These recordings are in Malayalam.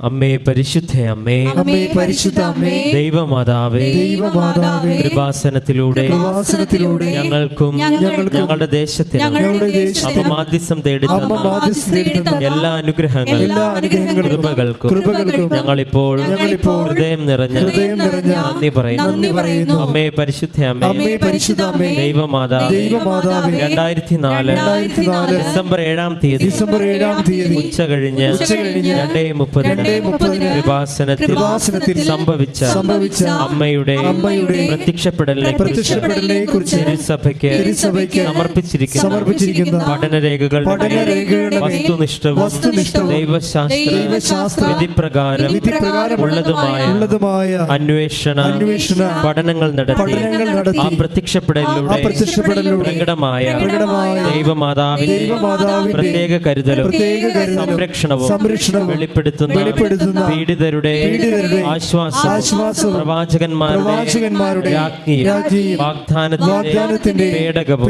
അമ്മേ പരിശുദ്ധ അമ്മേ. അമ്മേ പരിശുദ്ധ അമ്മേ. ദൈവമാതാവേ. ദൈവമാതാവേ. കൃപാസനത്തിലൂടെ കൃപാസനത്തിലൂടെ ഞങ്ങൾക്കും ഞങ്ങൾക്കും ഞങ്ങളുടെ ദേശത്തിനും ഞങ്ങളുടെ ദേശത്തിനും അപമാധ്യസം തേടി എല്ലാ അനുഗ്രഹങ്ങളും എല്ലാ അനുഗ്രഹങ്ങളും കൃപകൾക്കും കൃപകൾക്കും ഞങ്ങളിപ്പോൾ ഞങ്ങളിപ്പോൾ ഹൃദയം നിറഞ്ഞ ഹൃദയം നിറഞ്ഞ നന്ദി പറയുന്നു. നന്ദി പറയുന്നു. അമ്മേ പരിശുദ്ധ അമ്മേ. അമ്മേ പരിശുദ്ധ അമ്മേ. ദൈവമാതാവേ. ദൈവമാതാവേ. രണ്ടായിരത്തി നാല് രണ്ടായിരത്തി നാല് ഡിസംബർ ഏഴാം തീയതി ഡിസംബർ ഏഴാം തീയതി ഉച്ച കഴിഞ്ഞ് മുപ്പതിന് രണ്ടേ മുപ്പതിന് കൃപാസനത്തിൽ സംഭവിച്ച സംഭവിച്ച അമ്മയുടെ അമ്മയുടെ പ്രത്യക്ഷപ്പെടലിനെ പ്രത്യക്ഷപ്പെടലിനെ കുറിച്ച് തിരുസഭയ്ക്ക് തിരുസഭയ്ക്ക് സമർപ്പിച്ചിരിക്കുന്ന സമർപ്പിച്ചിരിക്കുന്ന പഠനരേഖകൾ പഠനരേഖകൾ വസ്തുനിഷ്ഠവും വസ്തുനിഷ്ഠവും ദൈവശാസ്ത്ര ദൈവശാസ്ത്ര വിധിപ്രകാരം വിധിപ്രകാരം ഉള്ളതുമായ ഉള്ളതുമായ അന്വേഷണ അന്വേഷണ പഠനങ്ങൾ നടത്തി പഠനങ്ങൾ നടത്തി ആ പ്രത്യക്ഷപ്പെടലിലൂടെ പ്രത്യക്ഷപ്പെടലിലൂടെ പ്രകടമായ പ്രകടമായ ദൈവമാതാവിന്റെ ദൈവമാതാവിന്റെ പ്രത്യേക കരുതലും പ്രത്യേക കരുതലും സംരക്ഷണവും സംരക്ഷണവും വെളിപ്പെടുത്തുന്ന വെളിപ്പെടുത്തുന്ന പീഡിതരുടെ ആശ്വാസം പ്രവാചകന്മാരുടെ വാഗ്ദാനത്തിന്റെ പേടകവും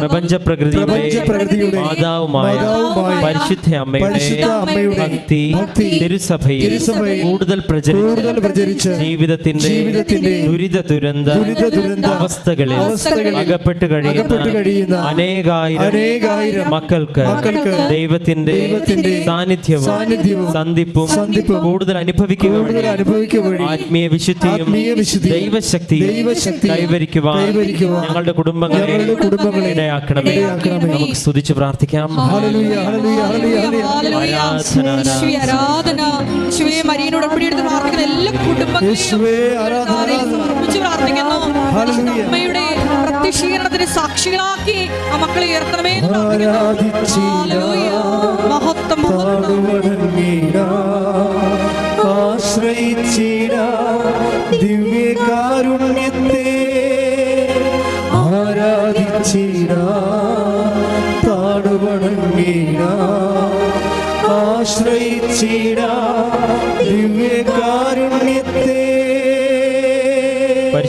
പ്രപഞ്ചപ്രകൃതിയുടെ പ്രപഞ്ചപ്രകൃതിയുടെ മാതാവുമായ പരിശുദ്ധ അമ്മയുടെ ഭക്തി തിരുസഭയിൽ കൂടുതൽ പ്രചരിച്ച് ജീവിതത്തിന്റെ ദുരിത ദുരന്ത അവസ്ഥകളിൽ അകപ്പെട്ട് കഴിയുന്ന അനേകായിരം മക്കൾക്ക് ദൈവത്തിന്റെ സാന്നിധ്യവും സന്ധിപ്പും സന്ധിപ്പും കൂടുതൽ അനുഭവിക്കുക കൂടുതൽ അനുഭവിക്കുക വഴി ആത്മീയ വിശുദ്ധിയും ആത്മീയ ദൈവശക്തിയും ദൈവശക്തിയും കൈവരിക്കുവാൻ കൈവരിക്കുവാൻ ഞങ്ങളുടെ കുടുംബങ്ങളെ ഞങ്ങളുടെ കുടുംബങ്ങളെ ഇടയാക്കണമേ. ഇടയാക്കണമേ. നമുക്ക് സ്തുതിച്ച് പ്രാർത്ഥിക്കാം. ഹല്ലേലൂയ ഹല്ലേലൂയ ഹല്ലേലൂയ. ഹല്ലേലൂയ ആരാധന, യേശുവേ ആരാധന. യേശുവേ മരിയനോട് പ്രാർത്ഥിക്കുന്ന എല്ലാ കുടുംബങ്ങളെയും യേശുവേ ആരാധന കർത്താവേ സമർപ്പിച്ച് പ്രാർത്ഥിക്കുന്നു. അമ്മയുടെ പ്രത്യക്ഷീകരണത്തിന് സാക്ഷികളാക്കി ആ മക്കളെ ഉയർത്തണമേ. മഹത്വം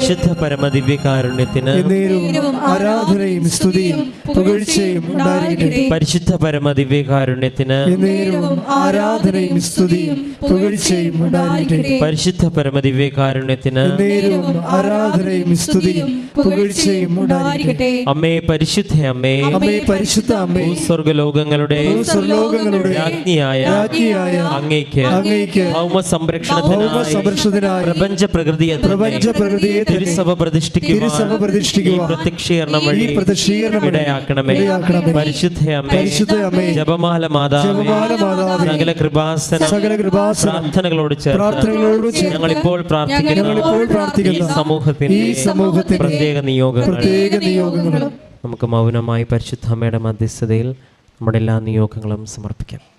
പരിശുദ്ധ പരമദിവ്യകാരുണ്യത്തിന് ആരാധനയും സ്തുതിയും പുകഴ്ചയും പരിശുദ്ധ പരമദിവ്യകാരുണ്യത്തിന് ആരാധനയും സ്തുതിയും പുകഴ്ചയും പരിശുദ്ധ പരമദിവ്യകാരുണ്യത്തിന് ആരാധനയും സ്തുതിയും പുകഴ്ചയും അമ്മേ പരിശുദ്ധ അമ്മേ അമ്മേ പരിശുദ്ധ അമ്മേ. സ്വർഗലോകങ്ങളുടെ സ്വർലോകങ്ങളുടെ രാജ്ഞിയായ രാജ്ഞിയായ അങ്ങേക്ക് അങ്ങേക്ക് ഭൗമ സംരക്ഷണത്തിനായി സംരക്ഷണത്തിനായി പ്രപഞ്ച പ്രകൃതിയെ പ്രപഞ്ച പ്രകൃതിയെ തിരുസഭ പ്രതിഷ്ഠിക്കുവാൻ ജപമാല മാതാവേ. സകല കൃപാസന. സകല കൃപാസന. പ്രാർത്ഥനകളോട് പ്രാർത്ഥനകളോട് ഞങ്ങൾ ഇപ്പോൾ പ്രാർത്ഥിക്കുന്ന. സമൂഹത്തിന്റെ ഈ സമൂഹത്തിന്റെ പ്രത്യേക നിയോഗങ്ങൾ. പ്രത്യേക നിയോഗങ്ങൾ നമുക്ക് മൗനമായി പരിശുദ്ധ അമ്മയുടെ മധ്യസ്ഥതയിൽ നമ്മുടെ എല്ലാ നിയോഗങ്ങളും സമർപ്പിക്കാം.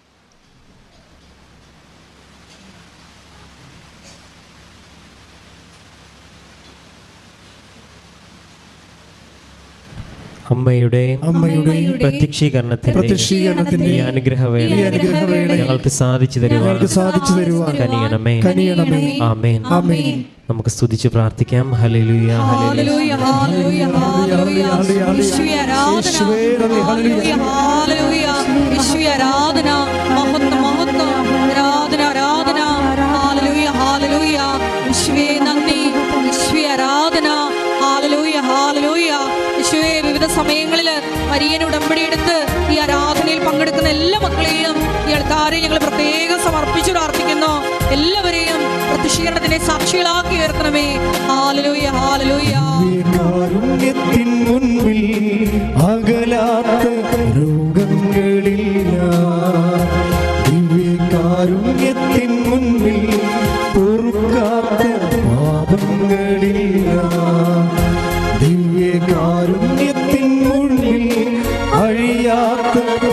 അമ്മയുടെ അമ്മയുടെ പ്രത്യക്ഷീകരണത്തിന്റെ പ്രത്യക്ഷീകരണത്തിന്റെ ഈ അനുഗ്രഹവേള ഈ അനുഗ്രഹവേള ഞങ്ങൾക്ക് സാധിച്ചു തരുവാൻ ഞങ്ങൾക്ക് സാധിച്ചു തരുവാൻ കനിയണമേ. കനിയണമേ. ആമേൻ. ആമേൻ. നമുക്ക് സ്തുതിച്ച് പ്രാർത്ഥിക്കാം. ഹല്ലേലൂയ ഹല്ലേലൂയ. ഹല്ലേലൂയ ഹല്ലേലൂയ ഹല്ലേലൂയ. ആരാധന. ഹല്ലേലൂയ. ഹല്ലേലൂയ ഹല്ലേലൂയ ആരാധന. മഹത്വം മഹത്വം മരിയൻ ഉടമ്പടി എടുത്ത് ഈ ആരാധനയിൽ പങ്കെടുക്കുന്ന എല്ലാ മക്കളെയും ഈ ആൾക്കാരെ ഞങ്ങൾ പ്രത്യേകം സമർപ്പിച്ചു പ്രാർത്ഥിക്കുന്നു. എല്ലാവരെയും പ്രതിഷേധത്തിനെ സാക്ഷികളാക്കി ഉയർത്തണമേ. ഹാലലൂയ ഹാലലൂയ മുൻപിൽ അകലാത്ത രോഗങ്ങളില്ല. ദിവ്യകാരുണ്യത്തിൻ മുൻപിൽ പൊറുക്കാത്ത പാപങ്ങളില്ല. ദിവ്യകാരുണ്യത്തിൻ Come on.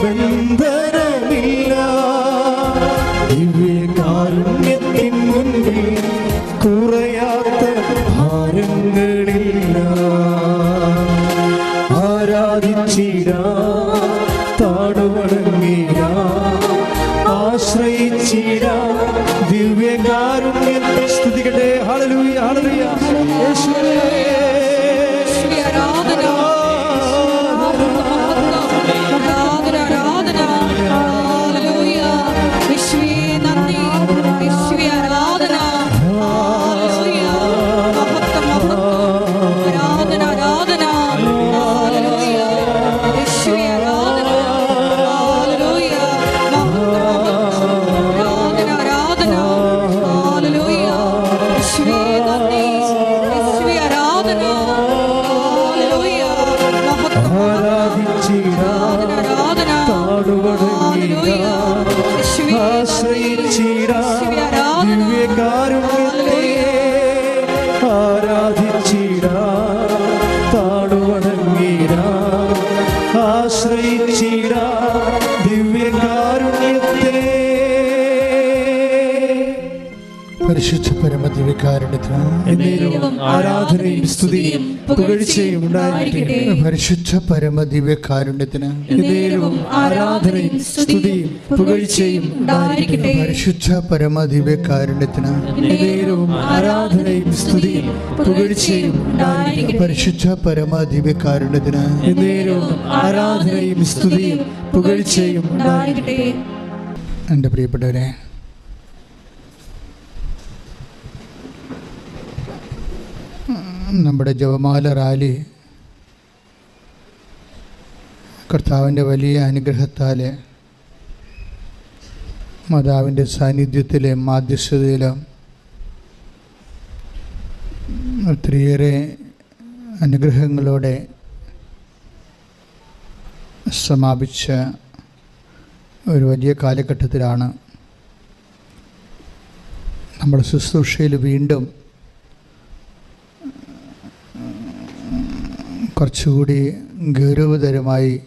ആരാധനയും സ്തുതിയും പുകഴ്ചയും ഉണ്ടായിരിക്കട്ടെ. പരിശുദ്ധ പരമ ദിവ്യകാരുണ്യത്തിന് ആരാധനയും സ്തുതിയും പുകഴ്ചയും ഉണ്ടായിരിക്കട്ടെ. പരിശുദ്ധ പരമ ദിവ്യകാരുണ്യത്തിന് ആരാധനയും സ്തുതിയും പുകഴ്ചയും ഉണ്ടായിരിക്കട്ടെ. പരിശുദ്ധ ആരാധനയും സ്തുതിയും പുകഴ്ചയും ഉണ്ടായിരിക്കട്ടെ. എന്റെ പ്രിയപ്പെട്ടവരെ നമ്മുടെ ജപമാല റാലി കർത്താവിന്റെ വലിയ അനുഗ്രഹത്താൽ മാതാവിന്റെ സാന്നിധ്യത്തിലെ മാധ്യസ്ഥതയിലും ഒത്തിരിയേറെ അനുഗ്രഹങ്ങളോടെ സമാപിച്ച ഒരു വലിയ കാലഘട്ടത്തിലാണ് നമ്മുടെ ശുശ്രൂഷയിൽ വീണ്ടും കുറച്ചുകൂടി ഗൗരവതരമായി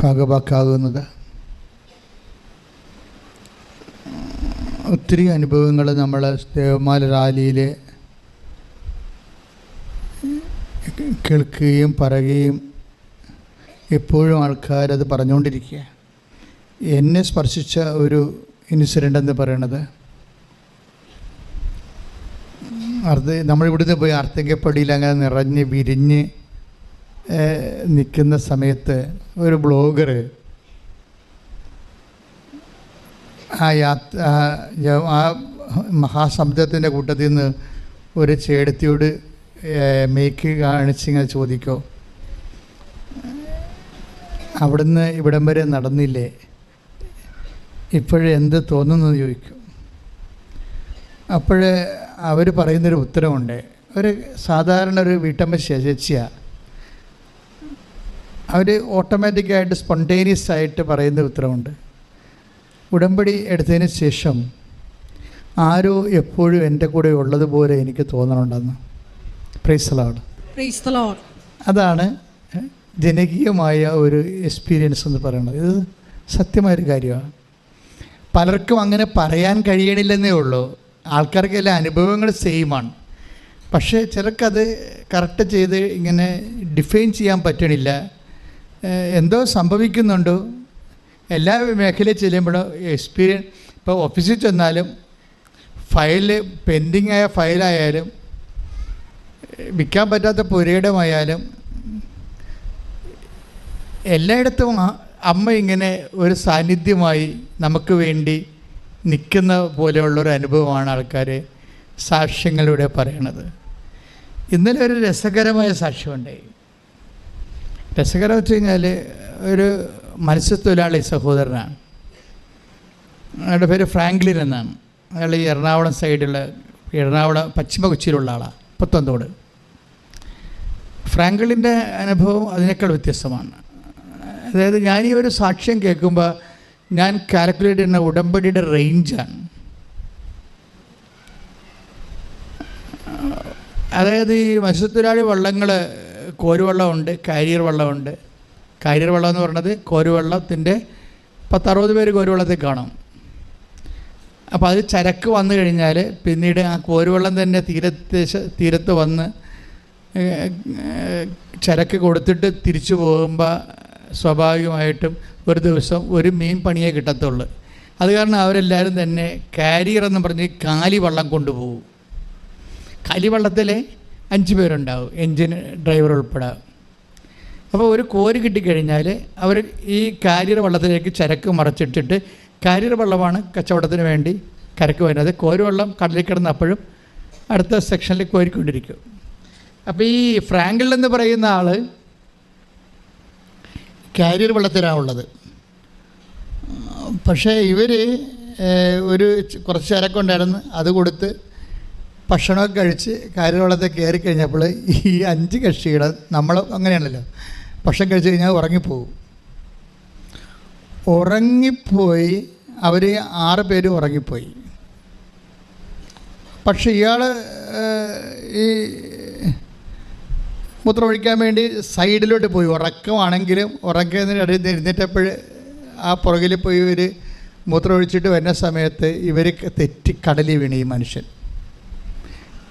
ഭാഗവാക്കാകുന്നത്. ഒത്തിരി അനുഭവങ്ങൾ നമ്മൾ ദേവമാല റാലിയിൽ കേൾക്കുകയും പറയുകയും എപ്പോഴും ആൾക്കാരത് പറഞ്ഞുകൊണ്ടിരിക്കുക എന്നെ സ്പർശിച്ച ഒരു ഇൻസിഡന്റ് എന്ന് പറയണത് അർദ്ധ നമ്മളിവിടുന്ന് പോയി അർദ്ധങ്കപ്പടിയിൽ അങ്ങനെ നിറഞ്ഞ് വിരിഞ്ഞ് നിൽക്കുന്ന സമയത്ത് ഒരു ബ്ലോഗർ ആ യാത്ര ആ മഹാസമുദ്രത്തിന്റെ കൂട്ടത്തിൽ നിന്ന് ഒരു ചേടത്തിയോട് മേക്ക് കാണിച്ചിങ്ങനെ ചോദിക്കോ. അവിടുന്ന് ഇവിടം വരെ നടന്നില്ലേ? ഇപ്പോഴെന്ത് തോന്നുന്നു ചോദിക്കും. അപ്പോഴ് അവർ പറയുന്നൊരു ഉത്തരവുണ്ട്. ഒരു സാധാരണ ഒരു വീട്ടമ്മ ചേച്ചിയാണ് അവർ ഓട്ടോമാറ്റിക്കായിട്ട് സ്പോണ്ടേനിയസ് ആയിട്ട് പറയുന്ന ഉത്തരവുണ്ട്. ഉടമ്പടി എടുത്തതിന് ശേഷം ആരോ എപ്പോഴും എന്റെ കൂടെ ഉള്ളതുപോലെ എനിക്ക് തോന്നണുണ്ടെന്ന്. The Lord. അതാണ് ജനകീയമായ ഒരു എക്സ്പീരിയൻസ് എന്ന് പറയുന്നത്. ഇത് സത്യമായൊരു കാര്യമാണ്. പലർക്കും അങ്ങനെ പറയാൻ കഴിയണില്ലെന്നേ ഉള്ളൂ. ആൾക്കാർക്ക് എല്ലാ അനുഭവങ്ങൾ സെയിമാണ് പക്ഷേ ചിലർക്കത് കറക്റ്റ് ചെയ്ത് ഇങ്ങനെ ഡിഫൈൻ ചെയ്യാൻ പറ്റണില്ല. എന്തോ സംഭവിക്കുന്നുണ്ടോ. എല്ലാ മേഖലയിൽ ചെല്ലുമ്പോഴും എക്സ്പീരിയൻസ് ഇപ്പോൾ ഓഫീസിൽ ചെന്നാലും ഫയൽ പെൻഡിങ് ആയ ഫയലായാലും വിൽക്കാൻ പറ്റാത്ത പുരയിടമായാലും എല്ലായിടത്തും അമ്മ ഇങ്ങനെ ഒരു സാന്നിധ്യമായി നമുക്ക് വേണ്ടി നിൽക്കുന്ന പോലെയുള്ളൊരു അനുഭവമാണ് ആൾക്കാർ സാക്ഷ്യങ്ങളിലൂടെ പറയണത്. ഇന്നലെ ഒരു രസകരമായ സാക്ഷ്യമുണ്ടായി രസകരം വെച്ച് കഴിഞ്ഞാൽ ഒരു മത്സ്യത്തൊഴിലാളി സഹോദരനാണ്. അയാളുടെ പേര് ഫ്രാങ്ക്ലിൻ എന്നാണ്. അയാൾ ഈ എറണാകുളം സൈഡിലുള്ള എറണാകുളം പശ്ചിമ കൊച്ചിയിലുള്ള ആളാണ് പുത്തന്തോട് ഫ്രാങ്ക്ലിന്റെ അനുഭവം അതിനേക്കാൾ വ്യത്യസ്തമാണ്. അതായത് ഞാൻ ഈ ഒരു സാക്ഷ്യം കേൾക്കുമ്പോൾ ഞാൻ കാൽക്കുലേറ്റ് ചെയ്യുന്ന ഉടമ്പടിയുടെ റേഞ്ചാണ് അതായത് ഈ മത്സ്യത്തൊഴിലാളി വള്ളങ്ങൾ കോരുവള്ളമുണ്ട് കാരിയർ വള്ളമുണ്ട് കാരിയർ വള്ളം എന്ന് പറയുന്നത് കോരുവള്ളത്തിന്റെ പത്തറുപത് പേര് കോരുവള്ളത്തിൽ കാണും. അപ്പോൾ അത് ചരക്ക് വന്നു കഴിഞ്ഞാൽ പിന്നീട് ആ കോരുവള്ളം തന്നെ തീരത്ത് തീരത്ത് വന്ന് ചരക്ക് കൊടുത്തിട്ട് തിരിച്ചു പോകുമ്പോൾ സ്വാഭാവികമായിട്ടും ഒരു ദിവസം ഒരു മീൻ പണിയേ കിട്ടത്തുള്ളൂ. അത് കാരണം അവരെല്ലാവരും തന്നെ കാരിയർ എന്ന് പറഞ്ഞ് കാലി വള്ളം കൊണ്ടുപോകും. കാലി വള്ളത്തിൽ അഞ്ച് പേരുണ്ടാവും എൻജിൻ ഡ്രൈവർ ഉൾപ്പെടെ. അപ്പോൾ ഒരു കോരി കിട്ടിക്കഴിഞ്ഞാൽ അവർ ഈ കാരിയർ വള്ളത്തിലേക്ക് ചരക്ക് മറച്ചിട്ടിട്ട് കാരിയർ വള്ളമാണ് കച്ചവടത്തിന് വേണ്ടി കരക്ക് വരുന്നത്. കോര് വള്ളം കടലിൽ കിടന്ന് അപ്പോഴും അടുത്ത സെക്ഷനിൽ കോരിക്കൊണ്ടിരിക്കും. അപ്പോൾ ഈ ഫ്രാങ്കിൾ എന്ന് പറയുന്ന ആൾ കാരിയർ വെള്ളത്തിലാണുള്ളത് പക്ഷേ ഇവർ ഒരു കുറച്ച് കുറച്ച് ചരക്കുണ്ടായിരുന്നു അത് കൊടുത്ത് ഭക്ഷണമൊക്കെ കഴിച്ച് കാരിയർ വെള്ളത്തിൽ കയറി കഴിഞ്ഞപ്പോൾ ഈ അഞ്ച് കക്ഷികൾ നമ്മൾ അങ്ങനെയാണല്ലോ ഭക്ഷണം കഴിച്ച് കഴിഞ്ഞാൽ ഉറങ്ങിപ്പോവും ഉറങ്ങിപ്പോയി അവർ ആറ് പേര് ഉറങ്ങിപ്പോയി. പക്ഷെ ഇയാൾ ഈ മൂത്രമൊഴിക്കാൻ വേണ്ടി സൈഡിലോട്ട് പോയി. ഉറക്കമാണെങ്കിലും ഉറക്കുന്നതിന് ഇടയിൽ എഴുന്നേറ്റപ്പോൾ ആ പുറകിൽ പോയി ഇവർ മൂത്രമൊഴിച്ചിട്ട് വരുന്ന സമയത്ത് ഇവർ തെറ്റി കടലിൽ വീണ് ഈ മനുഷ്യൻ.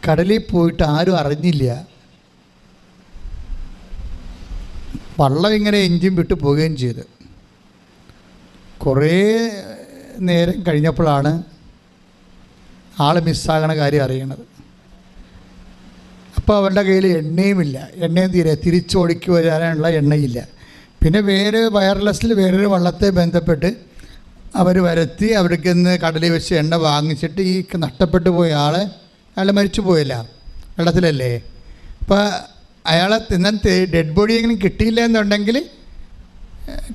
കടലിൽ പോയിട്ട് ആരും അറിഞ്ഞില്ല. വള്ളം ഇങ്ങനെ എഞ്ചിൻ വിട്ടു പോവുകയും ചെയ്തു. കുറേ നേരം കഴിഞ്ഞപ്പോഴാണ് ആൾ മിസ്സാകണ കാര്യം അറിയണത്. അപ്പോൾ അവരുടെ കയ്യിൽ എണ്ണയുമില്ല എണ്ണയും തീരെ തിരിച്ചോടിക്ക് വരാനുള്ള എണ്ണയില്ല. പിന്നെ വേറെ വയർലെസ്സിൽ വേറൊരു വള്ളത്തെ ബന്ധപ്പെട്ട് അവർ വരുത്തി അവർക്ക് ഇന്ന് കടലിൽ വെച്ച് എണ്ണ വാങ്ങിച്ചിട്ട് ഈ നഷ്ടപ്പെട്ടു പോയ ആളെ അയാൾ മരിച്ചു പോയില്ല. വെള്ളത്തിലല്ലേ? അപ്പോൾ അയാളെ തിന്നാൻ ഡെഡ് ബോഡി എങ്ങനെ കിട്ടിയില്ല എന്നുണ്ടെങ്കിൽ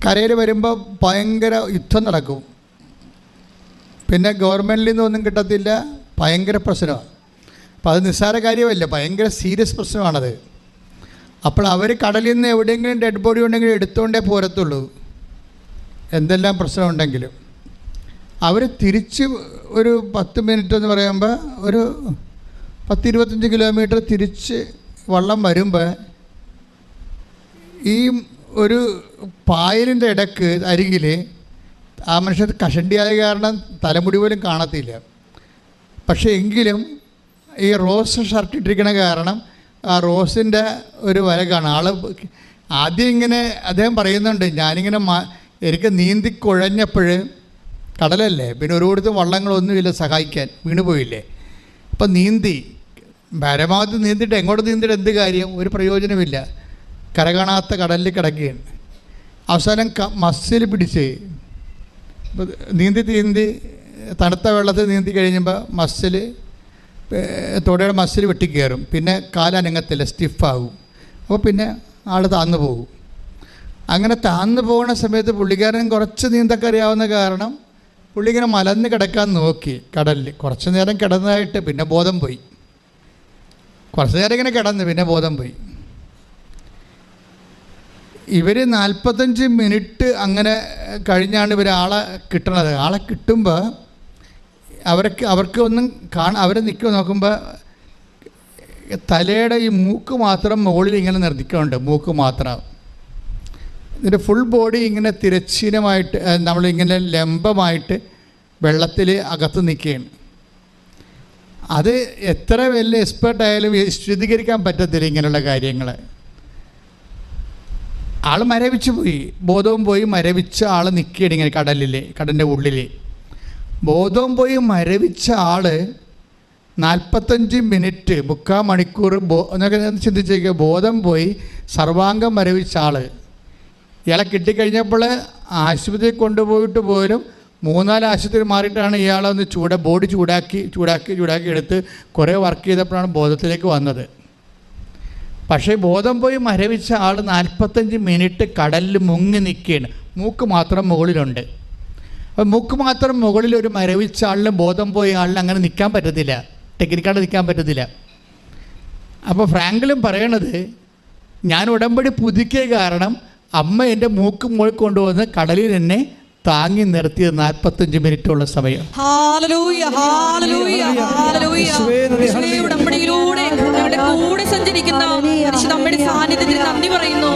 കരയിൽ വരുമ്പോൾ ഭയങ്കര യുദ്ധം നടക്കും. പിന്നെ ഗവൺമെന്റിൽ നിന്നൊന്നും കിട്ടത്തില്ല. ഭയങ്കര പ്രശ്നമാണ് അപ്പോൾ അത് നിസ്സാര കാര്യമല്ല ഭയങ്കര സീരിയസ് പ്രശ്നമാണത്. അപ്പോൾ അവർ കടലിൽ നിന്ന് എവിടെയെങ്കിലും ഡെഡ് ബോഡി ഉണ്ടെങ്കിൽ എടുത്തുകൊണ്ടേ പോരത്തുള്ളൂ. എന്തെല്ലാം പ്രശ്നമുണ്ടെങ്കിലും. അവർ തിരിച്ച് ഒരു പത്ത് മിനിറ്റ് എന്ന് പറയുമ്പോൾ ഒരു പത്ത് ഇരുപത്തഞ്ച് കിലോമീറ്റർ തിരിച്ച് വള്ളം വരുമ്പോൾ ഈ ഒരു പായലിന്റെ ഇടയ്ക്ക് അരികിൽ ആ മനുഷ്യർ കഷണ്ടിയായ കാരണം തലമുടി പോലും കാണത്തില്ല. പക്ഷേ എങ്കിലും ഈ റോസ് ഷർട്ട് ഇട്ടിരിക്കണ കാരണം ആ റോസിന്റെ ഒരു വര കാണാം. ആൾ ആദ്യം ഇങ്ങനെ അദ്ദേഹം പറയുന്നുണ്ട് ഞാനിങ്ങനെ മാ എനിക്ക് നീന്തി കുഴഞ്ഞപ്പോൾ കടലല്ലേ? പിന്നെ ഒരു കൊടുത്ത് വള്ളങ്ങളൊന്നുമില്ല സഹായിക്കാൻ വീണുപോയില്ലേ അപ്പം നീന്തി. പരമാവധി നീന്തിയിട്ട് എങ്ങോട്ട് നീന്തിയിട്ട് എന്ത് കാര്യം? ഒരു പ്രയോജനമില്ല. കര കാണാത്ത കടലിൽ കിടക്കുകയാണ്. അവസാനം ക മസിൽ പിടിച്ച് നീന്തി നീന്തി തണുത്ത വെള്ളത്തിൽ നീന്തി കഴിയുമ്പോൾ മസിൽ തൊടയുടെ മസിൽ വെട്ടിക്കയറും പിന്നെ കാലനങ്ങത്തില്ല സ്റ്റിഫാകും അപ്പോൾ പിന്നെ ആൾ താന്നു പോകും അങ്ങനെ താന്നു പോകുന്ന സമയത്ത് പുള്ളിക്കാരൻ കുറച്ച് നീന്തൊക്കെ അറിയാവുന്ന കാരണം പുള്ളി ഇങ്ങനെ മലന്ന് കിടക്കാൻ നോക്കി കടലിൽ കുറച്ച് നേരം കിടന്നതായിട്ട് പിന്നെ ബോധം പോയി. കുറച്ച് നേരം ഇങ്ങനെ കിടന്ന് പിന്നെ ബോധം പോയി. ഇവർ നാൽപ്പത്തഞ്ച് മിനിറ്റ് അങ്ങനെ കഴിഞ്ഞാണ് ഇവർ ആളെ കിട്ടണത്. ആളെ കിട്ടുമ്പോൾ അവർക്ക് അവർക്ക് ഒന്നും കാണാൻ അവർ നിൽക്കുക നോക്കുമ്പോൾ തലയുടെ ഈ മൂക്ക് മാത്രം മുകളിൽ ഇങ്ങനെ നിർദ്ദിക്കുന്നുണ്ട് മൂക്ക് മാത്രം. ഇതിന്റെ ഫുൾ ബോഡി ഇങ്ങനെ തിരശ്ചീനമായിട്ട് നമ്മളിങ്ങനെ ലംബമായിട്ട് വെള്ളത്തിൽ അകത്ത് നിൽക്കുകയാണ്. അത് എത്ര വലിയ എക്സ്പേർട്ട് ആയാലും വിശദീകരിക്കാൻ പറ്റത്തില്ല ഇങ്ങനെയുള്ള കാര്യങ്ങൾ ആൾ മരവിച്ച് പോയി ബോധവും പോയി മരവിച്ച ആൾ നിൽക്കുകയാണ് ഇങ്ങനെ കടലിൽ കടലിന്റെ ഉള്ളിൽ ബോധവും പോയി മരവിച്ച ആൾ നാൽപ്പത്തഞ്ച് മിനിറ്റ് മുക്കാൽ മണിക്കൂർ ബോ എന്നൊക്കെ ഞാൻ ചിന്തിച്ചേക്കുക ബോധം പോയി സർവാംഗം മരവിച്ച ആൾ ഇയാളെ കിട്ടിക്കഴിഞ്ഞപ്പോൾ ആശുപത്രിയിൽ കൊണ്ടുപോയിട്ട് പോലും മൂന്നാൽ ആശുപത്രി മാറിയിട്ടാണ് ഇയാളെ ഒന്ന് ചൂട ബോഡി ചൂടാക്കി ചൂടാക്കി ചൂടാക്കി എടുത്ത് കുറേ വർക്ക് ചെയ്തപ്പോഴാണ് ബോധത്തിലേക്ക് വന്നത്. പക്ഷേ ബോധം പോയി മരവിച്ച ആൾ നാൽപ്പത്തഞ്ച് മിനിറ്റ് കടലിൽ മുങ്ങി നിൽക്കുകയാണ്. മൂക്ക് മാത്രം മുകളിലുണ്ട്. മൂക്ക് മാത്രം മുകളിൽ ഒരു മരവിച്ച ആളിന് ബോധം പോയ ആളിന് അങ്ങനെ നിൽക്കാൻ പറ്റത്തില്ല. ടെക്നിക്കാണ്ട് നിൽക്കാൻ പറ്റത്തില്ല. അപ്പോൾ ഫ്രാങ്കിലും പറയണത് ഞാൻ ഉടമ്പടി പുതുക്കിയ കാരണം അമ്മ എന്റെ മൂക്ക് മുകളിൽ കൊണ്ടുവന്ന് കടലിൽ എന്നെ താങ്ങി നിർത്തിയത് നാൽപ്പത്തഞ്ച് മിനിറ്റുള്ള സമയം. ഉടമ്പടിയിലൂടെ ഞങ്ങളുടെ കൂടെ സഞ്ചരിക്കുന്ന പരിശുദ്ധ അമ്മയുടെ സാന്നിധ്യത്തിന് നന്ദി പറയുന്നു.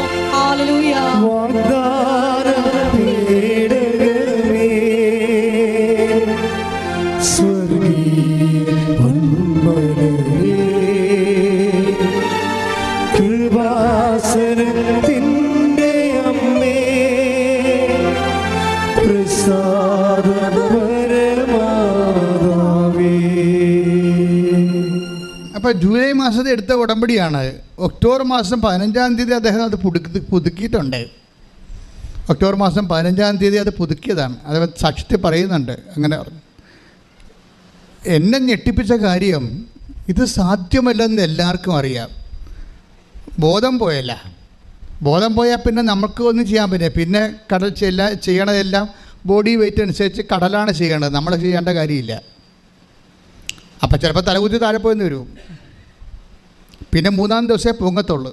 പ്രസാദാസനത്തിന്റെ അമ്മേ. പ്രസാദ അപ്പോൾ ജൂലൈ മാസത്തെ എടുത്ത ഉടമ്പടിയാണ്. ഒക്ടോബർ മാസം പതിനഞ്ചാം തീയതി അദ്ദേഹം അത് പുതുക്കി പുതുക്കിയിട്ടുണ്ട്. ഒക്ടോബർ മാസം പതിനഞ്ചാം തീയതി അത് പുതുക്കിയതാണ്. അത് സാക്ഷ്യത്തിൽ പറയുന്നുണ്ട്. അങ്ങനെ എന്നെ ഞെട്ടിപ്പിച്ച കാര്യം ഇത് സാധ്യമല്ലെന്ന് എല്ലാവർക്കും അറിയാം. ബോധം പോയല്ല. ബോധം പോയാൽ പിന്നെ നമുക്ക് ഒന്നും ചെയ്യാൻ പറ്റില്ല. പിന്നെ കടൽ ചെല്ല ചെയ്യണതെല്ലാം ബോഡി വെയിറ്റ് അനുസരിച്ച് കടലാണ് ചെയ്യേണ്ടത്. നമ്മൾ ചെയ്യേണ്ട കാര്യമില്ല. അപ്പം ചിലപ്പോൾ തലകുത്തി താഴെ പോയെന്ന് വരും. പിന്നെ മൂന്നാം ദിവസമേ പൊങ്ങത്തുള്ളൂ.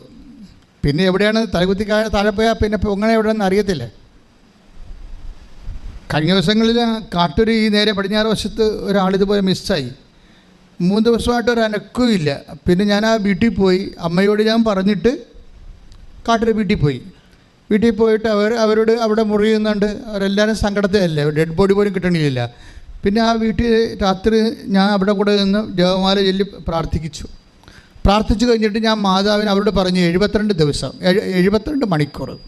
പിന്നെ എവിടെയാണ് തലകുത്തി താഴെ പോയാൽ പിന്നെ പൊങ്ങണ എവിടെയാണെന്ന് അറിയത്തില്ല. കഴിഞ്ഞ ദിവസങ്ങളിൽ കാട്ടൂർ ഈ നേരെ പടിഞ്ഞാറ് വശത്ത് ഒരാളിതുപോലെ മിസ്സായി മൂന്ന് ദിവസമായിട്ട് ഒരു അനക്കുമില്ല പിന്നെ ഞാൻ ആ വീട്ടിൽ പോയി. അമ്മയോട് ഞാൻ പറഞ്ഞിട്ട് കാട്ടിൽ വീട്ടിൽ പോയി. വീട്ടിൽ പോയിട്ട് അവർ അവരോട് അവിടെ മുറിയുന്നുണ്ട് അവരെല്ലാവരും സങ്കടത്തിലല്ലേ? ഡെഡ് ബോഡി പോലും കിട്ടണില്ല പിന്നെ ആ വീട്ടിൽ രാത്രി ഞാൻ അവിടെ കൂടെ നിന്ന് ജപമാല ചൊല്ലി പ്രാർത്ഥിച്ചു. പ്രാർത്ഥിച്ചു കഴിഞ്ഞിട്ട് ഞാൻ മാതാവിന് അവരോട് പറഞ്ഞു എഴുപത്തിരണ്ട് ദിവസം എഴു- എഴുപത്തിരണ്ട് മണിക്കൂർ.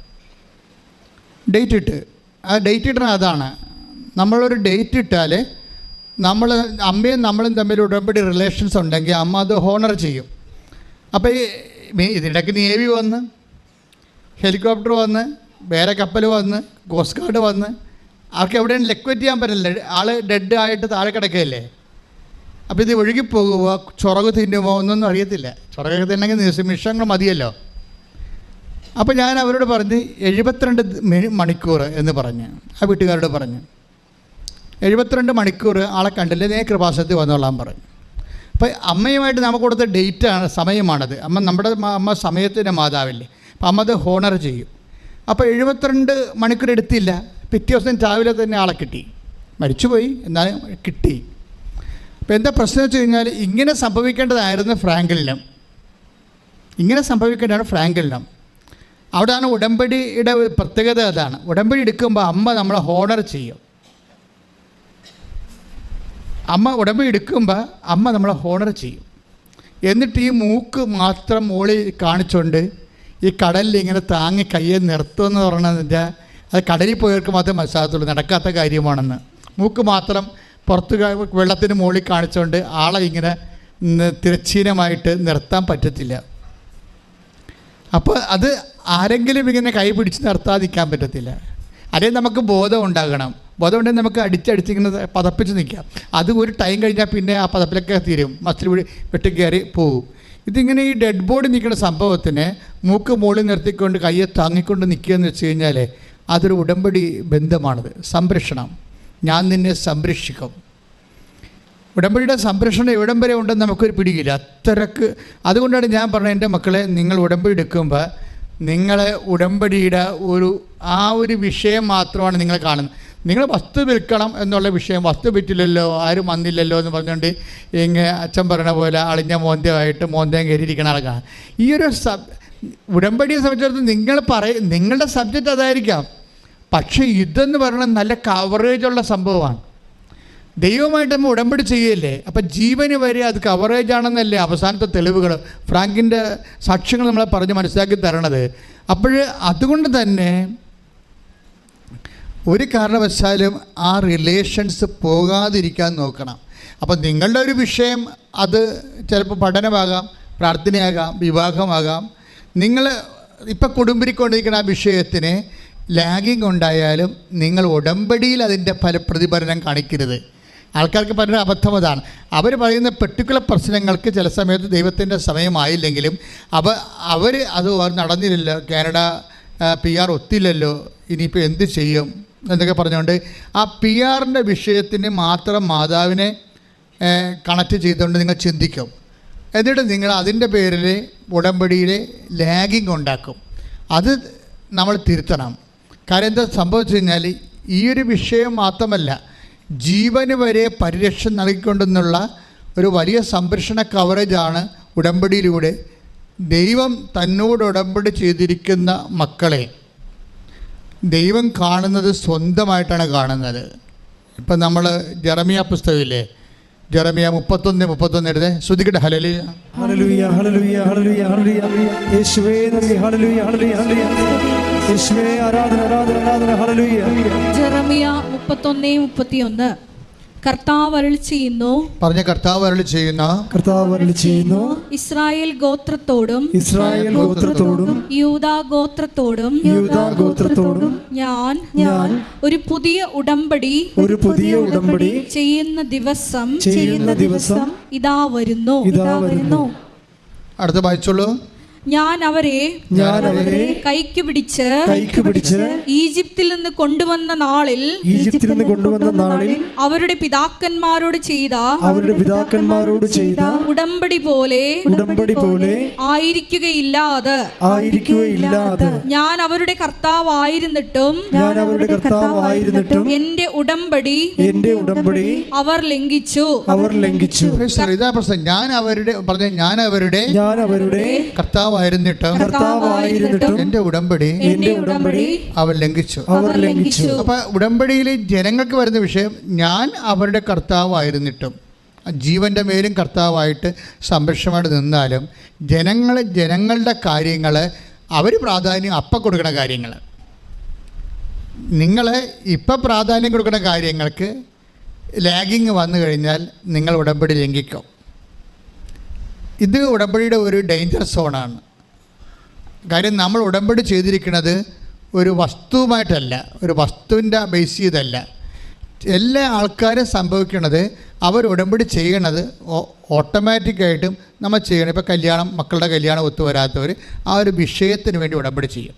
ഡേറ്റ് ഇട്ട്. ആ ഡേറ്റ് ഇട്ടാൽ അതാണ്. നമ്മളൊരു ഡേറ്റ് ഇട്ടാൽ നമ്മൾ അമ്മയും നമ്മളും തമ്മിൽ ഉടമ്പടി റിലേഷൻസ് ഉണ്ടെങ്കിൽ അമ്മ അത് ഹോണർ ചെയ്യും. അപ്പോൾ ഈ ഇതിനിടയ്ക്ക് നേവി വന്ന് ഹെലികോപ്റ്റർ വന്ന് വേറെ കപ്പൽ വന്ന് കോസ്റ്റ് ഗാർഡ് വന്ന് അവർക്ക് എവിടെയും ലെക്വറ്റ് ചെയ്യാൻ പറ്റില്ല. ആൾ ഡെഡ് ആയിട്ട് താഴെ കിടക്കുകയല്ലേ? അപ്പോൾ ഇത് ഒഴുകിപ്പോകുമോ ചുറക് തിന്നുമോ ഒന്നൊന്നും അറിയത്തില്ല. ചുറകൊക്കെ തിന്നെങ്കിൽ നിമിഷങ്ങൾ മതിയല്ലോ. അപ്പോൾ ഞാൻ അവരോട് പറഞ്ഞ് എഴുപത്തിരണ്ട് മണിക്കൂർ എന്ന് പറഞ്ഞ്. ആ വീട്ടുകാരോട് പറഞ്ഞു. എഴുപത്തിരണ്ട് മണിക്കൂർ ആളെ കണ്ടില്ല. നേ കൃപാസനത്തിൽ വന്നോളാൻ പറഞ്ഞു. അപ്പോൾ അമ്മയുമായിട്ട് നമുക്ക് കൊടുത്ത ഡേറ്റാണ് സമയമാണത്. അമ്മ നമ്മുടെ അമ്മ സമയത്തിന്റെ മാതാവില്ലേ. അപ്പം അമ്മ അത് ഹോണർ ചെയ്യും. അപ്പോൾ എഴുപത്തിരണ്ട് മണിക്കൂർ എടുത്തില്ല. പിറ്റേ ദിവസം രാവിലെ തന്നെ ആളെ കിട്ടി. മരിച്ചുപോയി എന്നാലും കിട്ടി. അപ്പോൾ എന്താ പ്രശ്നം വെച്ച് കഴിഞ്ഞാൽ ഇങ്ങനെ സംഭവിക്കേണ്ടതായിരുന്നു ഫ്രാങ്കലിനും ഇങ്ങനെ സംഭവിക്കേണ്ടതാണ് ഫ്രാങ്കലിനം അവിടെയാണ് ഉടമ്പടിയുടെ പ്രത്യേകത അതാണ്. ഉടമ്പടി എടുക്കുമ്പോൾ അമ്മ നമ്മളെ ഹോണർ ചെയ്യും. അമ്മ ഉടമ്പ എടുക്കുമ്പോൾ അമ്മ നമ്മളെ ഹോണർ ചെയ്യും. എന്നിട്ട് ഈ മൂക്ക് മാത്രം മോളിൽ കാണിച്ചുകൊണ്ട് ഈ കടലിൽ ഇങ്ങനെ താങ്ങി കയ്യെ നിർത്തുമെന്ന് പറഞ്ഞതിന്റെ അത് കടലിൽ പോയവർക്ക് മാത്രമേ മനസ്സിലാകത്തുള്ളൂ നടക്കാത്ത കാര്യമാണെന്ന്. മൂക്ക് മാത്രം പുറത്ത് വെള്ളത്തിന് മുകളിൽ കാണിച്ചുകൊണ്ട് ആളെ ഇങ്ങനെ തിരച്ചീനമായിട്ട് നിർത്താൻ പറ്റത്തില്ല. അപ്പോൾ അത് ആരെങ്കിലും ഇങ്ങനെ കൈ പിടിച്ച് നിർത്താതിരിക്കാൻ പറ്റത്തില്ല. അതേ നമുക്ക് ബോധം ഉണ്ടാകണം. ബോധം അതുകൊണ്ട് നമുക്ക് അടിച്ചടിച്ചിങ്ങനെ പതപ്പിച്ച് നിൽക്കാം. അത് ഒരു ടൈം കഴിഞ്ഞാൽ പിന്നെ ആ പതപ്പിലൊക്കെ തീരും. മസിൽ പിടി വെട്ടിക്കയറി പോകും. ഇതിങ്ങനെ ഈ ഡെഡ് ബോഡി നിൽക്കുന്ന സംഭവത്തിന് മൂക്ക് മുകളിൽ നിർത്തിക്കൊണ്ട് കയ്യെ താങ്ങിക്കൊണ്ട് നിൽക്കുക എന്ന് വെച്ച് കഴിഞ്ഞാൽ അതൊരു ഉടമ്പടി ബന്ധമാണത്. സംരക്ഷണം. ഞാൻ നിന്നെ സംരക്ഷിക്കും. ഉടമ്പടിയുടെ സംരക്ഷണം എവിടം വരെ ഉണ്ടെന്ന് നമുക്കൊരു പിടിയില്ല. അത്രയ്ക്ക് അതുകൊണ്ടാണ് ഞാൻ പറഞ്ഞത് എന്റെ മക്കളെ നിങ്ങൾ ഉടമ്പടി എടുക്കുമ്പോൾ നിങ്ങളെ ഉടമ്പടിയുടെ ഒരു ആ ഒരു വിഷയം മാത്രമാണ് നിങ്ങൾ കാണുന്നത്. നിങ്ങൾ വസ്തു വിൽക്കണം എന്നുള്ള വിഷയം വസ്തു വിറ്റില്ലല്ലോ ആരും വന്നില്ലല്ലോ എന്ന് പറഞ്ഞുകൊണ്ട് ഇങ്ങനെ അച്ഛൻ പറയണ പോലെ അളിഞ്ഞ മോന്തയായിട്ട് മോന്തയും കയറിയിരിക്കണ ആൾക്കാണ് ഈ ഒരു സബ് ഉടമ്പടിയെ സംബന്ധിച്ചിടത്തോളം നിങ്ങൾ പറയ നിങ്ങളുടെ സബ്ജക്റ്റ് അതായിരിക്കാം. പക്ഷേ ഇതെന്ന് പറയുന്നത് നല്ല കവറേജുള്ള സംഭവമാണ്. ദൈവമായിട്ട് നമ്മൾ ഉടമ്പടി ചെയ്യല്ലേ? അപ്പം ജീവന് വരെ അത് കവറേജ് ആണെന്നല്ലേ അവസാനത്തെ തെളിവുകൾ ഫ്രാങ്കിന്റെ സാക്ഷ്യങ്ങൾ നമ്മളെ പറഞ്ഞ് മനസ്സിലാക്കി തരണത്. അപ്പോൾ അതുകൊണ്ട് തന്നെ ഒരു കാരണവശാലും ആ റിലേഷൻസ് പോകാതിരിക്കാൻ നോക്കണം. അപ്പം നിങ്ങളുടെ ഒരു വിഷയം അത് ചിലപ്പോൾ പഠനമാകാം പ്രാർത്ഥനയാകാം വിവാഹമാകാം. നിങ്ങൾ ഇപ്പം കുടുംബിക്കൊണ്ടിരിക്കുന്ന ആ വിഷയത്തിന് ലാഗിങ് ഉണ്ടായാലും നിങ്ങൾ ഉടമ്പടിയിൽ അതിന്റെ ഫല കാണിക്കരുത്. ആൾക്കാർക്ക് പറഞ്ഞ അബദ്ധം അതാണ്. അവർ പറയുന്ന പെർട്ടിക്കുലർ പ്രശ്നങ്ങൾക്ക് ചില സമയത്ത് ദൈവത്തിന്റെ സമയമായില്ലെങ്കിലും അവ അവർ അത് നടന്നില്ലല്ലോ. കാനഡ പി ആർ ഒത്തില്ലല്ലോ. ഇനിയിപ്പോൾ എന്ത് ചെയ്യും? എന്നൊക്കെ പറഞ്ഞുകൊണ്ട് ആ പി ആറിന്റെ വിഷയത്തിന് മാത്രം മാതാവിനെ കണക്ട് ചെയ്തുകൊണ്ട് നിങ്ങൾ ചിന്തിക്കും. എന്നിട്ട് നിങ്ങൾ അതിന്റെ പേരിൽ ഉടമ്പടിയിൽ ലാഗിങ് ഉണ്ടാക്കും. അത് നമ്മൾ തിരുത്തണം. കാര്യം എന്താ സംഭവിച്ചു കഴിഞ്ഞാൽ ഈ ഒരു വിഷയം മാത്രമല്ല ജീവന് വരെ പരിരക്ഷ നൽകിക്കൊണ്ടെന്നുള്ള ഒരു വലിയ സംരക്ഷണ കവറേജാണ് ഉടമ്പടിയിലൂടെ ദൈവം തന്നോട് ഉടമ്പടി ചെയ്തിരിക്കുന്ന മക്കളെ. ദൈവം കാണുന്നത് സ്വന്തമായിട്ടാണ് കാണുന്നത്. ഇപ്പം നമ്മൾ ജറമിയ പുസ്തകമില്ലേ? ജറമിയ മുപ്പത്തൊന്ന് മുപ്പത്തൊന്ന് എടുത്ത് ശ്രുതിക്കട്ടെ. ഹലലിയ ഹല്ലേലൂയ ഹല്ലേലൂയ ഹല്ലേലൂയ ഹല്ലേലൂയ. യേശുവേ ഹല്ലേലൂയ ഹല്ലേലൂയ ഹല്ലേലൂയ. ആരാധന ആരാധന ആരാധന. ഹല്ലേലൂയ. ജെറമിയ മുപ്പത്തൊന്ന് മുപ്പത്തിയൊന്ന്. കർത്താവ് അരുൾ ചെയ്യുന്നു. പറഞ്ഞ കർത്താവ് അരുളി ചെയ്യുന്ന കർത്താവ് അരുളി ചെയ്യുന്നു. ഇസ്രായേൽ ഗോത്രത്തോടും ഇസ്രായേൽ ഗോത്രത്തോടും യൂദാ ഗോത്രത്തോടും യൂദാ ഗോത്രത്തോടും ഞാൻ ഞാൻ ഒരു പുതിയ ഉടമ്പടി ഒരു പുതിയ ഉടമ്പടി ചെയ്യുന്ന ദിവസം ചെയ്യുന്ന ദിവസം ഇതാ വരുന്നു. ഇതാ വരുന്നു. അടുത്ത വായിച്ചോളൂ. ഞാൻ അവരെ ഞാൻ അവരെ കൈക്ക് പിടിച്ച് കൈക്ക് പിടിച്ച് ഈജിപ്തിൽ നിന്ന് കൊണ്ടുവന്ന നാളിൽ ഈജിപ്തിൽ നിന്ന് കൊണ്ടുവന്ന നാളിൽ അവരുടെ പിതാക്കന്മാരോട് ചെയ്ത അവരുടെ പിതാക്കന്മാരോട് ചെയ്ത ഉടമ്പടി പോലെ ഉടമ്പടി പോലെ ആയിരിക്കുകയില്ലാതെ ആയിരിക്കുകയില്ലാതെ ഞാൻ അവരുടെ കർത്താവായിരുന്നിട്ടും ഞാൻ അവരുടെ കർത്താവായിരുന്നിട്ടും എന്റെ ഉടമ്പടി എന്റെ ഉടമ്പടി അവർ ലംഘിച്ചു. അവർ ലംഘിച്ചു. ഇതാ പ്രശ്നം. ഞാൻ അവരുടെ പറഞ്ഞ ഞാൻ അവരുടെ ഞാൻ അവരുടെ കർത്താവായിരുന്നിട്ടും കർത്താവായിരുന്നിട്ടും എന്റെ ഉടമ്പടി എന്റെ ഉടമ്പടി അവർ ലംഘിച്ചു. അവർ ലംഘിച്ചു. അപ്പൊ ഉടമ്പടിയിലെ ജനങ്ങൾക്ക് വരുന്ന വിഷയം ഞാൻ അവരുടെ കർത്താവായിരുന്നിട്ടും ജീവന്റെ മേലും കർത്താവായിട്ട് സംരക്ഷണമായിട്ട് നിന്നാലും ജനങ്ങൾ ജനങ്ങളുടെ കാര്യങ്ങൾ അവർ പ്രാധാന്യം അപ്പം കൊടുക്കുന്ന കാര്യങ്ങൾ നിങ്ങൾ ഇപ്പം പ്രാധാന്യം കൊടുക്കുന്ന കാര്യങ്ങൾക്ക് ലാഗിങ് വന്നു കഴിഞ്ഞാൽ നിങ്ങൾ ഉടമ്പടി ലംഘിക്കും. ഇത് ഉടമ്പടിയുടെ ഒരു ഡേഞ്ചർ സോണാണ് കാര്യം നമ്മൾ ഉടമ്പടി ചെയ്തിരിക്കുന്നത് ഒരു വസ്തുവുമായിട്ടല്ല ഒരു വസ്തുവിന്റെ ബേസ് ചെയ്തല്ല. എല്ലാ ആൾക്കാരും സംഭവിക്കുന്നത് അവർ ഉടമ്പടി ചെയ്യണത് ഓട്ടോമാറ്റിക്കായിട്ടും നമ്മൾ ചെയ്യണം. ഇപ്പോൾ കല്യാണം മക്കളുടെ കല്യാണം ഒത്തുവരാത്തവർ ആ ഒരു വിഷയത്തിന് വേണ്ടി ഉടമ്പടി ചെയ്യും.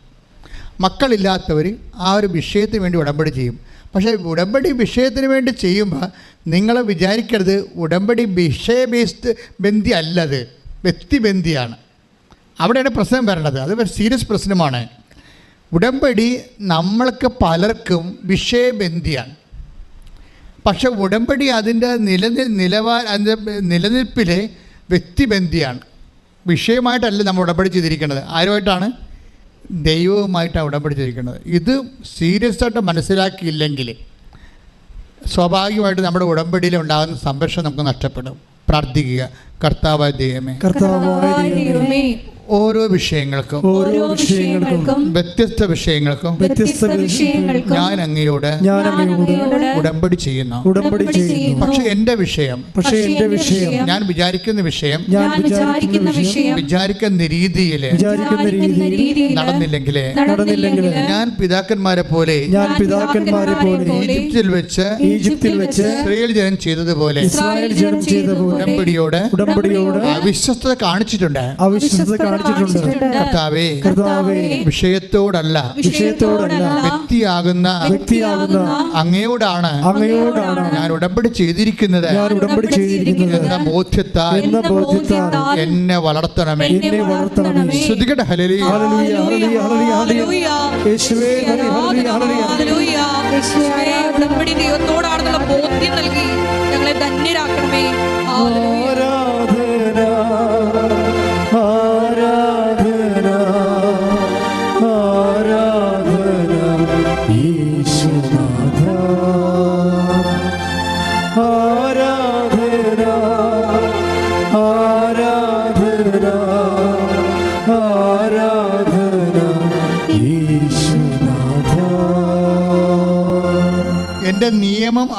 മക്കളില്ലാത്തവർ ആ ഒരു വിഷയത്തിന് വേണ്ടി ഉടമ്പടി ചെയ്യും. പക്ഷേ ഉടമ്പടി വിഷയത്തിന് വേണ്ടി ചെയ്യുമ്പോൾ നിങ്ങൾ വിചാരിക്കരുത്. ഉടമ്പടി വിഷയ ബേസ്ഡ് ബന്ധി അല്ലത് വ്യക്തിബന്ധിയാണ്. അവിടെയാണ് പ്രശ്നം വരേണ്ടത്. അത് ഒരു സീരിയസ് പ്രശ്നമാണ്. ഉടമ്പടി നമ്മൾക്ക് പലർക്കും വിഷയബന്ധിയാണ്. പക്ഷെ ഉടമ്പടി അതിന്റെ നിലനിൽ നിലവാര അതിന്റെ നിലനിൽപ്പിലെ വ്യക്തിബന്ധിയാണ്. വിഷയമായിട്ടല്ല നമ്മൾ ഉടമ്പടി ചെയ്തിരിക്കുന്നത്. ആരുമായിട്ടാണ്? ദൈവവുമായിട്ടാണ് ഉടമ്പടി ചെയ്തിരിക്കുന്നത്. ഇത് സീരിയസ് ആയിട്ട് മനസ്സിലാക്കിയില്ലെങ്കിൽ സ്വാഭാവികമായിട്ട് നമ്മുടെ ഉടമ്പടിയിൽ ഉണ്ടാകുന്ന സംരക്ഷണം നമുക്ക് നഷ്ടപ്പെടും. പ്രാർത്ഥിക്കുക. കർത്താവായ ദൈവമേ. കർത്താവായ ദൈവമേ. ദൈവമേ. ഓരോ വിഷയങ്ങൾക്കും ഓരോ വിഷയങ്ങൾക്കും വ്യത്യസ്ത വിഷയങ്ങൾക്കും വ്യത്യസ്ത വിഷയങ്ങൾക്കും ഞാൻ അങ്ങയോട് ഞാൻ അങ്ങയോട് ഉടമ്പടി ചെയ്യുന്നു. ഉടമ്പടി ചെയ്യുന്നു. പക്ഷെ എന്റെ വിഷയം പക്ഷെ എന്റെ വിഷയം ഞാൻ വിചാരിക്കുന്ന വിഷയം ഞാൻ വിചാരിക്കുന്ന വിഷയം വിചാരിക്കുന്ന രീതിയിൽ വിചാരിക്കുന്ന രീതിയിൽ നടന്നില്ലെങ്കിലേ നടന്നില്ലെങ്കിൽ നടന്നില്ലെങ്കിൽ ഞാൻ പിതാക്കന്മാരെ പോലെ ഞാൻ പിതാക്കന്മാരെ പോലെ ഈജിപ്തിൽ വെച്ച് ഈജിപ്തിൽ വെച്ച് ഇസ്രായേൽ ജനം ചെയ്തതുപോലെ ഇസ്രായേൽ ജനം ചെയ്തതുപോലെ പോലെ ഉടമ്പടിയോട് ഉടമ്പടിയോട് അവിശ്വസ്തത കാണിച്ചിട്ടുണ്ട്. അവിശ്വസത കാണിച്ചിട്ടുണ്ട് കർത്താവേ വിഷയത്തോടല്ല വിഷയത്തോടല്ല വ്യക്തിയാകുന്ന വ്യക്തിയാകുന്ന അങ്ങയോടാണ് അങ്ങയോടാണ് ഞാൻ ഉടമ്പടി ചെയ്തിരിക്കുന്നത്. ഞാൻ ഉടമ്പടി ചെയ്തിരിക്കുന്നത്. എന്ന ബോധ്യത്താൽ എന്ന ബോധ്യത്താൽ എന്നെ വളർത്തണമേ. എന്നെ വളർത്തണമേ. ശ്രുതികട ഹലലി ഹല്ലേലൂയ, ഹല്ലേലൂയ, ഹല്ലേലൂയ, ഹല്ലേലൂയ. യേശുവേ ഹല്ലേലൂയ, ഹല്ലേലൂയ. ഹല്ലേലൂയ. യേശുവേ, ഉടമ്പടി ദൈവത്തോടാണെന്നുള്ള ബോധ്യം നൽകി ഞങ്ങളെ ധന്യരാക്കണമേ.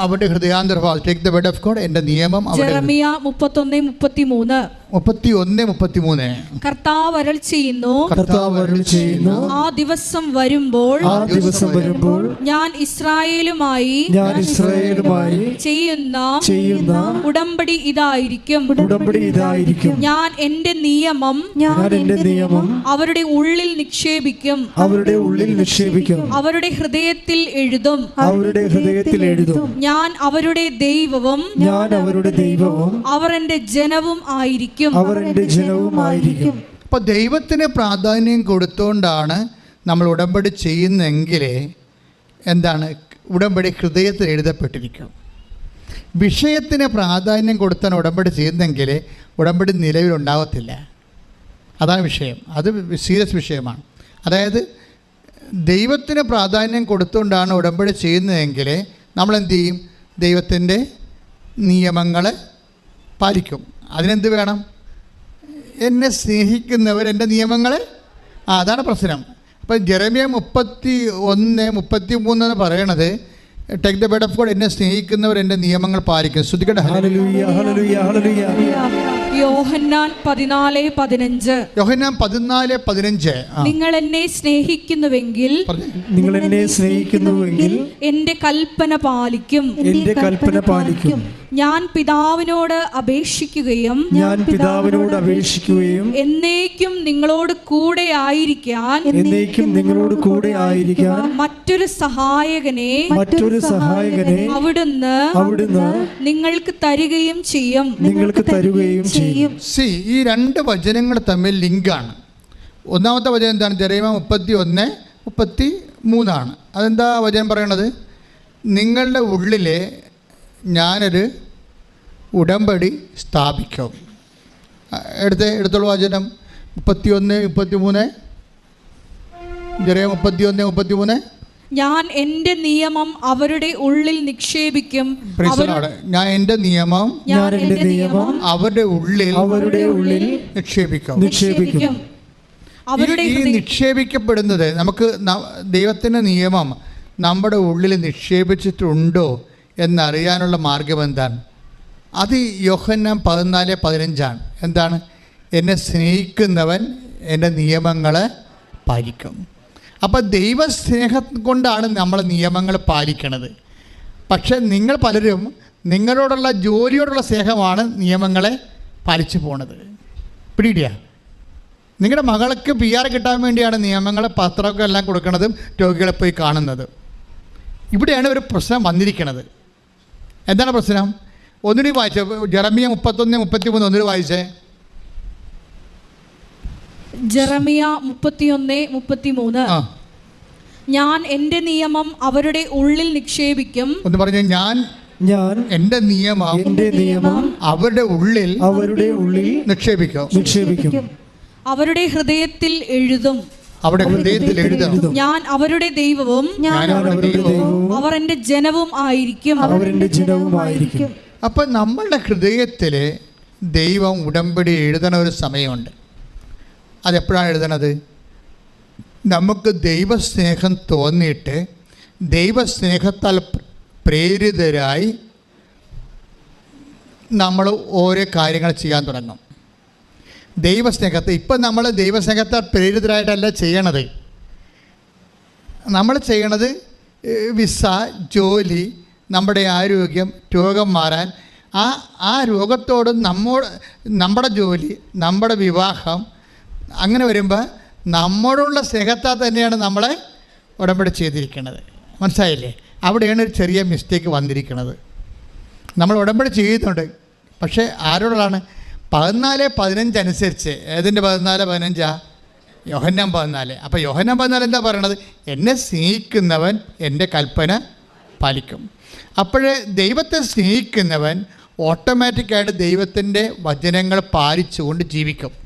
അവരുടെ ഹൃദയാന്തരഭാഗം take the word of God എന്റെ നിയമം അവിടെ ജെറമിയ മുപ്പത്തൊന്ന് മുപ്പത്തിമൂന്ന്. മുപ്പത്തി ഒന്ന് മുപ്പത്തി മൂന്ന് കർത്താവ് അരൾ ചെയ്യുന്നു. കർത്താവ് അരൾ ചെയ്യുന്നു. ആ ദിവസം വരുമ്പോൾ ആ ദിവസം വരുമ്പോൾ ഞാൻ ഇസ്രായേലുമായി ഞാൻ ഇസ്രായേലുമായി ചെയ്യുന്ന ചെയ്യുന്ന ഉടമ്പടി ഇതായിരിക്കും. ഉടമ്പടി ഇതായിരിക്കും. ഞാൻ എന്റെ നിയമം ഞാൻ എന്റെ നിയമം അവരുടെ ഉള്ളിൽ നിക്ഷേപിക്കും. അവരുടെ ഉള്ളിൽ നിക്ഷേപിക്കും. അവരുടെ ഹൃദയത്തിൽ എഴുതും. അവരുടെ ഹൃദയത്തിൽ എഴുതും. ഞാൻ അവരുടെ ദൈവവും ഞാൻ അവരുടെ ദൈവവും അവർ എന്റെ ജനവും ആയിരിക്കും. അവർ എന്റെ ജനവുമായിരിക്കും? അപ്പോൾ ദൈവത്തിന് പ്രാധാന്യം കൊടുത്തുകൊണ്ടാണ് നമ്മൾ ഉടമ്പടി ചെയ്യുന്നെങ്കിൽ എന്താണ് ഉടമ്പടി ഹൃദയത്തിൽ എഴുതപ്പെട്ടിരിക്കും. വിഷയത്തിന് പ്രാധാന്യം കൊടുത്താണ് ഉടമ്പടി ചെയ്യുന്നെങ്കിൽ ഉടമ്പടി നിലവിലുണ്ടാകത്തില്ല അതാണ് വിഷയം. അത് സീരിയസ് വിഷയമാണ്. അതായത് ദൈവത്തിന് പ്രാധാന്യം കൊടുത്തുകൊണ്ടാണ് ഉടമ്പടി ചെയ്യുന്നതെങ്കിൽ നമ്മൾ എന്ത് ചെയ്യും ദൈവത്തിന്റെ നിയമങ്ങൾ പാലിക്കും. അതിനെന്ത് വേണം? എന്നെ സ്നേഹിക്കുന്നവർ എന്റെ നിയമങ്ങൾ ആ അതാണ് പ്രശ്നം. അപ്പം ജെറമിയ മുപ്പത്തി ഒന്ന് മുപ്പത്തി മൂന്ന് എന്ന് പറയണത് take the word of God എന്നെ സ്നേഹിക്കുന്നവർ എന്റെ നിയമങ്ങൾ പാലിക്കും. ശ്രദ്ധിക്കട്ടെ യോഹന്നാൻ പതിനാല് പതിനഞ്ച്. യോഹന്നാൻ പതിനാല് പതിനഞ്ച്. നിങ്ങൾ എന്നെ സ്നേഹിക്കുന്നുവെങ്കിൽ നിങ്ങൾ എന്നെ സ്നേഹിക്കുന്നുവെങ്കിൽ എന്റെ കൽപ്പന പാലിക്കും. എന്റെ കൽപ്പന പാലിക്കും. ഞാൻ പിതാവിനോട് അപേക്ഷിക്കുകയും ഞാൻ പിതാവിനോട് അപേക്ഷിക്കുകയും എന്നേക്കും നിങ്ങളോട് കൂടെ ആയിരിക്കാൻ എന്നേക്കും നിങ്ങളോട് കൂടെ ആയിരിക്കാൻ മറ്റൊരു സഹായകനെ മറ്റൊരു സഹായകനെ അവിടുന്ന് അവിടുന്ന് നിങ്ങൾക്ക് തരികയും ചെയ്യും. നിങ്ങൾക്ക് തരികയും ചെയ്യും. സി ഈ രണ്ട് വചനങ്ങൾ തമ്മിൽ ലിങ്കാണ്. ഒന്നാമത്തെ വചനം എന്താണ്? ജെറേമ മുപ്പത്തി ഒന്ന് മുപ്പത്തി മൂന്നാണ് അതെന്താ വചനം പറയണത്? നിങ്ങളുടെ ഉള്ളിലെ ഞാനൊരു ഉടമ്പടി സ്ഥാപിക്കും. എടുത്ത് എടുത്തുള്ള എടുത്തോളൂ വചനം. മുപ്പത്തി ഒന്ന് മുപ്പത്തി മൂന്ന് ജെറിയ മുപ്പത്തി ഒന്ന് മുപ്പത്തി മൂന്ന് ഞാൻ എന്റെ നിയമം അവരുടെ ഉള്ളിൽ നിക്ഷേപിക്കും. ഞാൻ എന്റെ നിയമം ഞാൻ എന്റെ നിയമം അവരുടെ ഉള്ളിൽ അവരുടെ ഉള്ളിൽ നിക്ഷേപിക്കും. നിക്ഷേപിക്കും. അവരുടെ ഈ- നിക്ഷേപിക്കപ്പെടുന്നത് നമുക്ക് ദൈവത്തിന്റെ ദൈവത്തിന്റെ നിയമം നമ്മുടെ ഉള്ളിൽ നിക്ഷേപിച്ചിട്ടുണ്ടോ എന്നറിയാനുള്ള മാർഗം എന്താണ്? അത് യോഹന്നാൻ പതിനാല് പതിനഞ്ചാണ്. എന്താണ്? എന്നെ സ്നേഹിക്കുന്നവൻ എന്റെ നിയമങ്ങളെ പാലിക്കും. അപ്പോൾ ദൈവസ്നേഹം കൊണ്ടാണ് നമ്മൾ നിയമങ്ങൾ പാലിക്കണത്. പക്ഷേ നിങ്ങൾ പലരും നിങ്ങളോടുള്ള ജോലിയോടുള്ള സ്നേഹമാണ് നിയമങ്ങളെ പാലിച്ചു പോണത്. പിടിയിടിയാ. നിങ്ങളുടെ മകൾക്ക് പി ആർ കിട്ടാൻ വേണ്ടിയാണ് നിയമങ്ങൾ പത്രമൊക്കെ എല്ലാം കൊടുക്കുന്നതും രോഗികളെ പോയി കാണുന്നത്. ഇവിടെയാണ് ഒരു പ്രശ്നം വന്നിരിക്കുന്നത് എന്താണ് പ്രശ്നം? ഒന്നുകൂടി വായിച്ചേ. ജെറമിയ മുപ്പത്തൊന്ന് മുപ്പത്തി മൂന്ന് ഒന്നുകൂടി വായിച്ചേ. ജെറമിയ മുപ്പത്തിയൊന്ന് മുപ്പത്തിമൂന്ന്. ഞാൻ എന്റെ നിയമം അവരുടെ ഉള്ളിൽ നിക്ഷേപിക്കും. എന്ന് പറഞ്ഞു ഞാൻ ഞാൻ എന്റെ നിയമം എന്റെ നിയമം അവരുടെ ഉള്ളിൽ അവരുടെ ഉള്ളിൽ നിക്ഷേപിക്കും. നിക്ഷേപിക്കും. അവരുടെ ഹൃദയത്തിൽ എഴുതും. അവരുടെ ഹൃദയത്തിൽ എഴുതും. ഞാൻ അവരുടെ ദൈവവും ഞാൻ അവരുടെ ദൈവവും അവർ എന്റെ ജനവും ആയിരിക്കും. അവർ എന്റെ ജനവും ആയിരിക്കും. അപ്പൊ നമ്മളുടെ ഹൃദയത്തിൽ ദൈവം ഉടമ്പടി എഴുതണ ഒരു സമയമുണ്ട്. അതെപ്പോഴാണ് എഴുതണത്? നമുക്ക് ദൈവസ്നേഹം തോന്നിയിട്ട് ദൈവസ്നേഹത്താൽ പ്രേരിതരായി നമ്മൾ ഓരോ കാര്യങ്ങൾ ചെയ്യാൻ തുടങ്ങും. ദൈവസ്നേഹത്തെ ഇപ്പം നമ്മൾ ദൈവസ്നേഹത്താൽ പ്രേരിതരായിട്ടല്ല ചെയ്യണത്. നമ്മൾ ചെയ്യണത് വിസ ജോലി നമ്മുടെ ആരോഗ്യം രോഗം മാറാൻ. ആ ആ രോഗത്തോട് നമ്മോ നമ്മുടെ ജോലി നമ്മുടെ വിവാഹം അങ്ങനെ വരുമ്പോൾ നമ്മോടുള്ള സ്നേഹത്താൽ തന്നെയാണ് നമ്മളെ ഉടമ്പടി ചെയ്തിരിക്കുന്നത്. മനസ്സിലായില്ലേ? അവിടെയാണ് ഒരു ചെറിയ മിസ്റ്റേക്ക് വന്നിരിക്കുന്നത്. നമ്മൾ ഉടമ്പടി ചെയ്യുന്നുണ്ട്. പക്ഷേ ആരോടാണ് പതിനാല് പതിനഞ്ച് അനുസരിച്ച്. ഏതിന്റെ പതിനാല് പതിനഞ്ചാ? യോഹന്നാൻ പതിനാല്. അപ്പോൾ യോഹന്നാൻ പതിനാല് എന്താ പറയണത്? എന്നെ സ്നേഹിക്കുന്നവൻ എന്റെ കൽപ്പന പാലിക്കും. അപ്പോഴേ ദൈവത്തെ സ്നേഹിക്കുന്നവൻ ഓട്ടോമാറ്റിക്കായിട്ട് ദൈവത്തിന്റെ വചനങ്ങൾ പാലിച്ചുകൊണ്ട് ജീവിക്കും.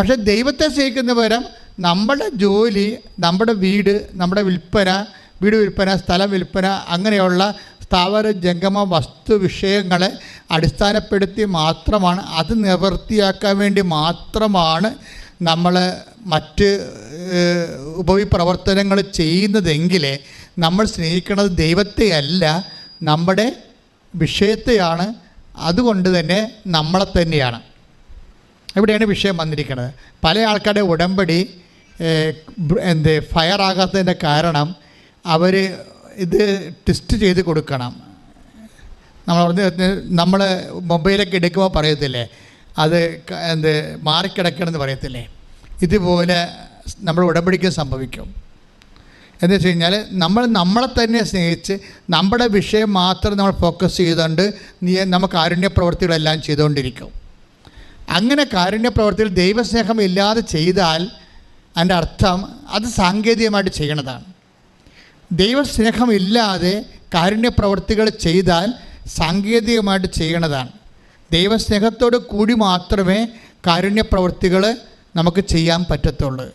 പക്ഷെ ദൈവത്തെ സ്നേഹിക്കുന്ന പകരം നമ്മുടെ ജോലി നമ്മുടെ വീട് നമ്മുടെ വിൽപ്പന വീട് വിൽപ്പന സ്ഥലം വിൽപ്പന അങ്ങനെയുള്ള സ്ഥാവര ജംഗമ വസ്തു വിഷയങ്ങളെ അടിസ്ഥാനപ്പെടുത്തി മാത്രമാണ് അത് നിവൃത്തിയാക്കാൻ വേണ്ടി മാത്രമാണ് നമ്മൾ മറ്റ് ഉപവിപ്രവർത്തനങ്ങൾ ചെയ്യുന്നതെങ്കിൽ നമ്മൾ സ്നേഹിക്കുന്നത് ദൈവത്തെയല്ല നമ്മുടെ വിഷയത്തെയാണ്. അതുകൊണ്ട് തന്നെ നമ്മളെ തന്നെയാണ്. ഇവിടെയാണ് വിഷയം വന്നിരിക്കുന്നത്. പല ആൾക്കാരുടെ ഉടമ്പടി എന്ത് ഫയർ ആകാത്തതിന്റെ കാരണം അവർ ഇത് ടെസ്റ്റ് ചെയ്ത് കൊടുക്കണം. നമ്മൾ നമ്മൾ മൊബൈലൊക്കെ എടുക്കുമ്പോൾ പറയത്തില്ലേ? അത് എന്ത് മാറിക്കിടക്കണമെന്ന് പറയത്തില്ലേ? ഇതുപോലെ നമ്മൾ ഉടമ്പടിക്ക് സംഭവിക്കും. എന്ന് വെച്ച് കഴിഞ്ഞാൽ നമ്മൾ നമ്മളെ തന്നെ സ്നേഹിച്ച് നമ്മുടെ വിഷയം മാത്രം നമ്മൾ ഫോക്കസ് ചെയ്തുകൊണ്ട് നമുക്ക് ആരുണ്യ പ്രവൃത്തികളെല്ലാം ചെയ്തുകൊണ്ടിരിക്കും. അങ്ങനെ കാരുണ്യ പ്രവൃത്തികൾ ദൈവസ്നേഹം ഇല്ലാതെ ചെയ്താൽ അതിന്റെ അർത്ഥം അത് സാങ്കേതികമായിട്ട് ചെയ്യണതാണ്. ദൈവസ്നേഹമില്ലാതെ കാരുണ്യ പ്രവർത്തികൾ ചെയ്താൽ സാങ്കേതികമായിട്ട് ചെയ്യണതാണ്. ദൈവസ്നേഹത്തോട് കൂടി മാത്രമേ കാരുണ്യ പ്രവർത്തികൾ നമുക്ക് ചെയ്യാൻ പറ്റത്തുള്ളൂ.